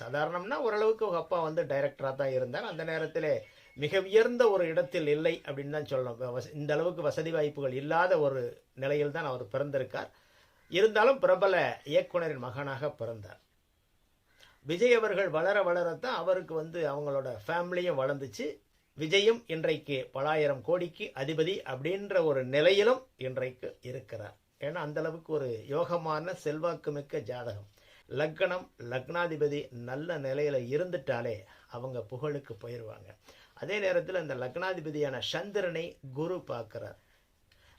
சாதாரணம்னா ஓரளவுக்கு உங்க அப்பா வந்து டைரக்டராக தான் இருந்தார். அந்த நேரத்தில் மிக உயர்ந்த ஒரு இடத்தில் இல்லை அப்படின்னு தான் சொல்லணும். வச- இந்த அளவுக்கு வசதி வாய்ப்புகள் இல்லாத ஒரு நிலையில் தான் அவர் பிறந்திருக்கார். இருந்தாலும் பிரபல இயக்குனரின் மகனாக பிறந்தார். விஜய் அவர்கள் வளர வளரத்தான் அவருக்கு வந்து அவங்களோட ஃபேமிலியும் வளர்ந்துச்சு. விஜயும் இன்றைக்கு பலாயிரம் கோடிக்கு அதிபதி அப்படின்ற ஒரு நிலையிலும் இன்றைக்கு இருக்கிறார். ஏன்னா அந்தளவுக்கு ஒரு யோகமான செல்வாக்கு மிக்க ஜாதகம். லக்னம் லக்னாதிபதி நல்ல நிலையில் இருந்துட்டாலே அவங்க புகழுக்கு போயிடுவாங்க அதே நேரத்தில் இந்த லக்னாதிபதியான சந்திரனை குரு பார்க்குறார்.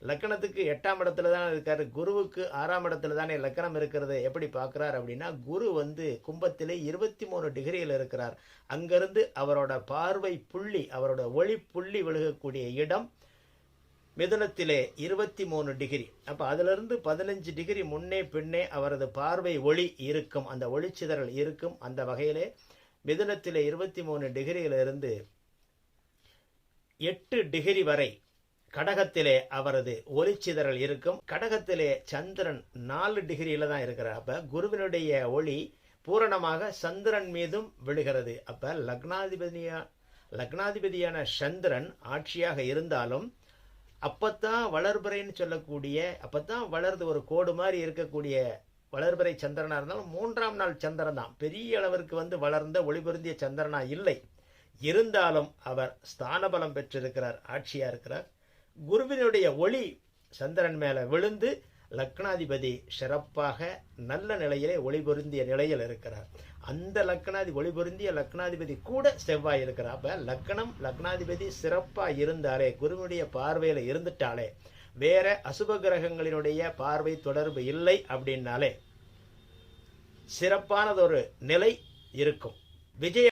லக்கணத்துக்கு எட்டாம் இடத்துல தான் இருக்கார். குருவுக்கு ஆறாம் இடத்துல தானே லக்கணம் இருக்கிறது எப்படி பார்க்குறார் அப்படின்னா குரு வந்து கும்பத்திலே இருபத்தி மூணு டிகிரியில் இருக்கிறார். அங்கிருந்து அவரோட பார்வை புள்ளி அவரோட ஒளி புள்ளி விழுகக்கூடிய இடம் மிதுனத்திலே இருபத்தி மூணு டிகிரி. அப்போ அதிலிருந்து பதினஞ்சு டிகிரி முன்னே பின்னே அவரது பார்வை ஒளி இருக்கும். அந்த ஒளிச்சிதறல் இருக்கும். அந்த வகையிலே மிதுனத்திலே இருபத்தி மூணு டிகிரியிலிருந்து எட்டு டிகிரி வரை கடகத்திலே அவரது ஒளிச்சிதறல் இருக்கும். கடகத்திலே சந்திரன் நாலு டிகிரியில தான் இருக்கிறார். அப்ப குருவினுடைய ஒளி பூரணமாக சந்திரன் மீதும் விழுகிறது. அப்ப லக்னாதிபதியா லக்னாதிபதியான சந்திரன் ஆட்சியாக இருந்தாலும் அப்பத்தான் வளர்பிறைன்னு சொல்லக்கூடிய அப்பத்தான் வளருது ஒரு கோடு மாதிரி இருக்கக்கூடிய வளர்பிறை சந்திரனா இருந்தாலும் மூன்றாம் நாள் சந்திரன் தான் பெரிய அளவிற்கு வந்து வளர்ந்த ஒளிபொருந்திய சந்திரனா இல்லை. இருந்தாலும் அவர் ஸ்தானபலம் பெற்றிருக்கிறார் ஆட்சியா இருக்கிறார். குருவினுடைய ஒளி சந்திரன் மேல விழுந்து லக்னாதிபதி சிறப்பாக நல்ல நிலையிலே ஒளிபொருந்திய நிலையில் இருக்கிறார். அந்த லக்னாதி ஒளிபொருந்திய லக்னாதிபதி கூட செவ்வாய் இருக்கிறார். அப்போ லக்னம் லக்னாதிபதி சிறப்பாக இருந்தாலே குருவினுடைய பார்வையில் இருந்துட்டாலே வேற அசுப கிரகங்களினுடைய பார்வை தொடர்பு இல்லை அப்படின்னாலே சிறப்பானதொரு நிலை இருக்கும். விஜய